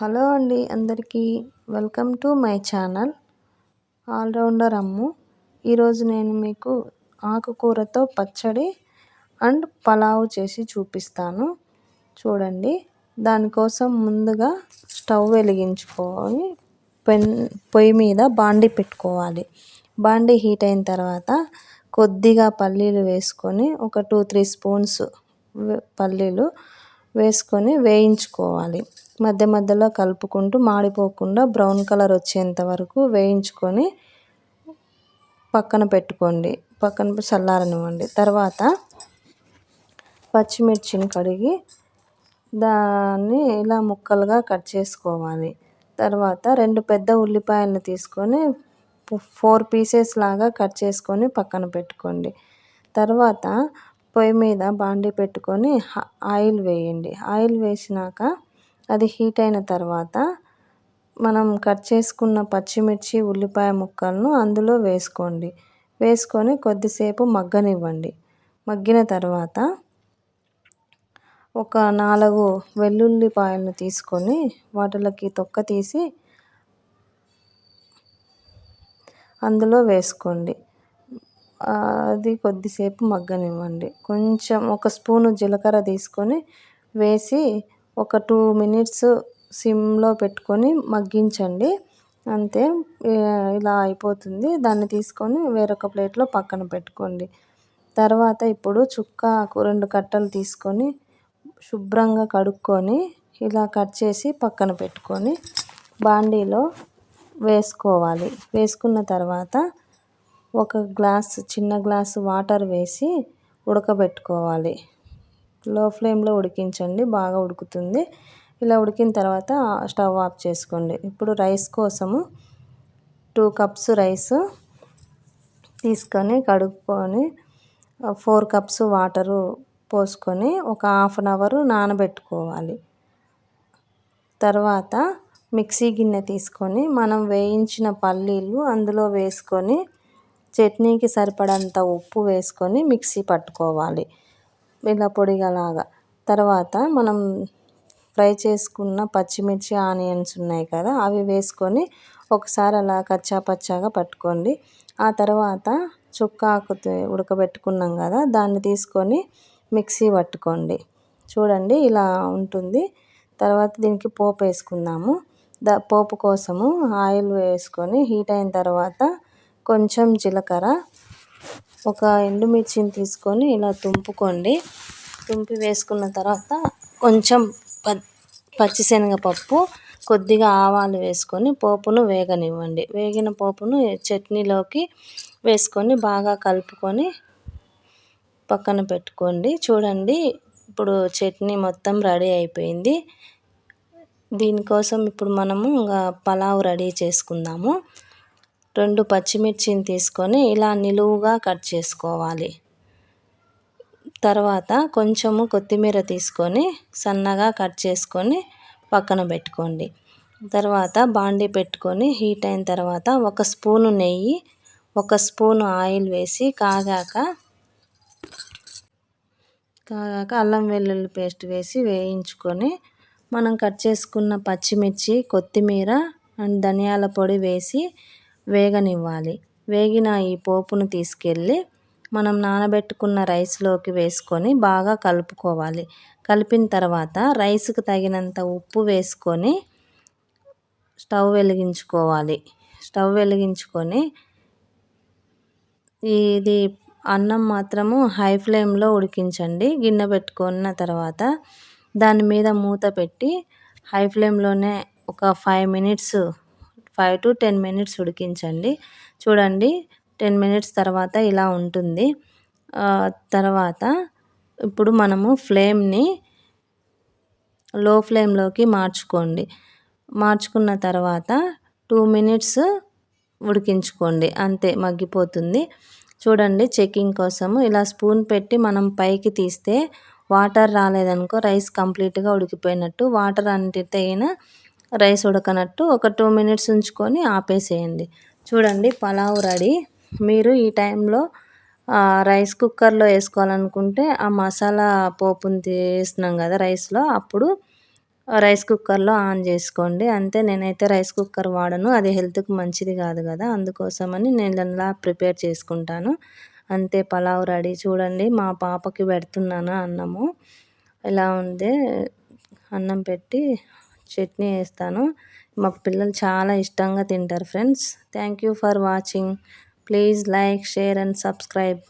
Hello అండి అందరికీ welcome to my channel allrounder Ammu. ఈరోజు నేను మీకు ఆకుకూరతో పచ్చడి అండ్ పలావ్ చేసి చూపిస్తాను. చూడండి దానికోసం ముందుగా స్టవ్ వెలిగించుకొని పెన్ పొయ్యి మీద బాండి పెట్టుకోవాలి. బాండి హీట్ అయిన తర్వాత కొద్దిగా పల్లీలు వేసుకొని ఒక టూ త్రీ స్పూన్స్ పల్లీలు వేసుకొని వేయించుకోవాలి. మధ్య మధ్యలో కలుపుకుంటూ మాడిపోకుండా బ్రౌన్ కలర్ వచ్చేంత వరకు వేయించుకొని పక్కన పెట్టుకోండి. పక్కన చల్లారనివ్వండి. తర్వాత పచ్చిమిర్చిని కడిగి దాన్ని ఇలా ముక్కలుగా కట్ చేసుకోవాలి. తర్వాత రెండు పెద్ద ఉల్లిపాయలను తీసుకొని ఫోర్ పీసెస్ లాగా కట్ చేసుకొని పక్కన పెట్టుకోండి. తర్వాత పొయ్యి మీద బాండి పెట్టుకొని ఆయిల్ వేయండి. ఆయిల్ వేసినాక అది హీట్ అయిన తర్వాత మనం కట్ చేసుకున్న పచ్చిమిర్చి ఉల్లిపాయ ముక్కలను అందులో వేసుకోండి. వేసుకొని కొద్దిసేపు మగ్గనివ్వండి. మగ్గిన తర్వాత ఒక నాలుగు వెల్లుల్లిపాయలను తీసుకొని వాటిలోకి తొక్క తీసి అందులో వేసుకోండి. అది కొద్దిసేపు మగ్గనివ్వండి. కొంచెం ఒక స్పూను జీలకర్ర తీసుకొని వేసి ఒక టూ మినిట్స్ సిమ్లో పెట్టుకొని మగ్గించండి. అంతే ఇలా అయిపోతుంది. దాన్ని తీసుకొని వేరొక ప్లేట్లో పక్కన పెట్టుకోండి. తర్వాత ఇప్పుడు చుక్క రెండు కట్టలు తీసుకొని శుభ్రంగా కడుక్కొని ఇలా కట్ చేసి పక్కన పెట్టుకొని బాండీలో వేసుకోవాలి. వేసుకున్న తర్వాత ఒక గ్లాస్ చిన్న గ్లాసు వాటర్ వేసి ఉడకబెట్టుకోవాలి. లో ఫ్లేమ్లో ఉడికించండి. బాగా ఉడుకుతుంది. ఇలా ఉడికిన తర్వాత స్టవ్ ఆఫ్ చేసుకోండి. ఇప్పుడు రైస్ కోసము టూ కప్స్ రైస్ తీసుకొని కడుక్కొని ఫోర్ కప్స్ వాటరు పోసుకొని ఒక హాఫ్ అన్ అవర్ నానబెట్టుకోవాలి. తర్వాత మిక్సీ గిన్నె తీసుకొని మనం వేయించిన పల్లీలు అందులో వేసుకొని చట్నీకి సరిపడంత ఉప్పు వేసుకొని మిక్సీ పట్టుకోవాలి. ఇలా పొడిగాలాగా. తర్వాత మనం ఫ్రై చేసుకున్న పచ్చిమిర్చి ఆనియన్స్ ఉన్నాయి కదా అవి వేసుకొని ఒకసారి అలా కచ్చా పచ్చాగా పట్టుకోండి. ఆ తర్వాత చుక్క ఆకుతో ఉడకబెట్టుకున్నాం కదా దాన్ని తీసుకొని మిక్సీ పట్టుకోండి. చూడండి ఇలా ఉంటుంది. తర్వాత దీనికి పోపు వేసుకుందాము. ద పోపు కోసము ఆయిల్ వేసుకొని హీట్ అయిన తర్వాత కొంచెం జీలకర్ర ఒక ఎండుమిర్చిని తీసుకొని ఇలా తుంపుకోండి. తుంపి వేసుకున్న తర్వాత కొంచెం ప పచ్చిశనగపప్పు కొద్దిగా ఆవాలు వేసుకొని పోపును వేగనివ్వండి. వేగిన పోపును చట్నీలోకి వేసుకొని బాగా కలుపుకొని పక్కన పెట్టుకోండి. చూడండి ఇప్పుడు చట్నీ మొత్తం రెడీ అయిపోయింది. దీనికోసం ఇప్పుడు మనము ఇంకా పలావ్ రెడీ చేసుకుందాము. రెండు పచ్చిమిర్చిని తీసుకొని ఇలా నిలువుగా కట్ చేసుకోవాలి. తర్వాత కొంచెము కొత్తిమీర తీసుకొని సన్నగా కట్ చేసుకొని పక్కన పెట్టుకోండి. తర్వాత బాండీ పెట్టుకొని హీట్ అయిన తర్వాత ఒక స్పూను నెయ్యి ఒక స్పూను ఆయిల్ వేసి కాగాక కాగాక అల్లం వెల్లుల్లి పేస్ట్ వేసి వేయించుకొని మనం కట్ చేసుకున్న పచ్చిమిర్చి కొత్తిమీర అండ్ ధనియాల పొడి వేసి వేగనివ్వాలి. వేగిన ఈ పోపును తీసుకెళ్ళి మనం నానబెట్టుకున్న రైస్లోకి వేసుకొని బాగా కలుపుకోవాలి. కలిపిన తర్వాత రైస్కి తగినంత ఉప్పు వేసుకొని స్టవ్ వెలిగించుకోవాలి. స్టవ్ వెలిగించుకొని ఇది అన్నం మాత్రము హై ఫ్లేమ్లో ఉడికించండి. గిన్నె పెట్టుకున్న తర్వాత దాని మీద మూత పెట్టి హై ఫ్లేమ్లోనే ఒక five minutes five to ten minutes ఉడికించండి. చూడండి టెన్ మినిట్స్ తర్వాత ఇలా ఉంటుంది. తర్వాత ఇప్పుడు మనము ఫ్లేమ్ని లో ఫ్లేమ్లోకి మార్చుకోండి. మార్చుకున్న తర్వాత టూ మినిట్స్ ఉడికించుకోండి. అంతే మగ్గిపోతుంది. చూడండి చెకింగ్ కోసము ఇలా స్పూన్ పెట్టి మనం పైకి తీస్తే వాటర్ రాలేదనుకో రైస్ కంప్లీట్గా ఉడికిపోయినట్టు వాటర్ అంటితేన రైస్ ఉడకనట్టు ఒక టూ మినిట్స్ ఉంచుకొని ఆపేసేయండి. చూడండి పలావ్ రెడీ. మీరు ఈ టైంలో రైస్ కుక్కర్లో వేసుకోవాలనుకుంటే ఆ మసాలా పోపుని తీసినాం కదా రైస్లో అప్పుడు రైస్ కుక్కర్లో ఆన్ చేసుకోండి. అంతే నేనైతే రైస్ కుక్కర్ వాడను. అది హెల్త్కి మంచిది కాదు కదా అందుకోసమని నేను అలా ప్రిపేర్ చేసుకుంటాను. అంతే పలావ్ రెడీ. చూడండి మా పాపకి పెడుతున్నాను అన్నము. ఎలా ఉంది? అన్నం పెట్టి చట్నీ వేస్తాను. మా పిల్లలు చాలా ఇష్టంగా తింటారు friends. Thank you for watching. Please like share and subscribe.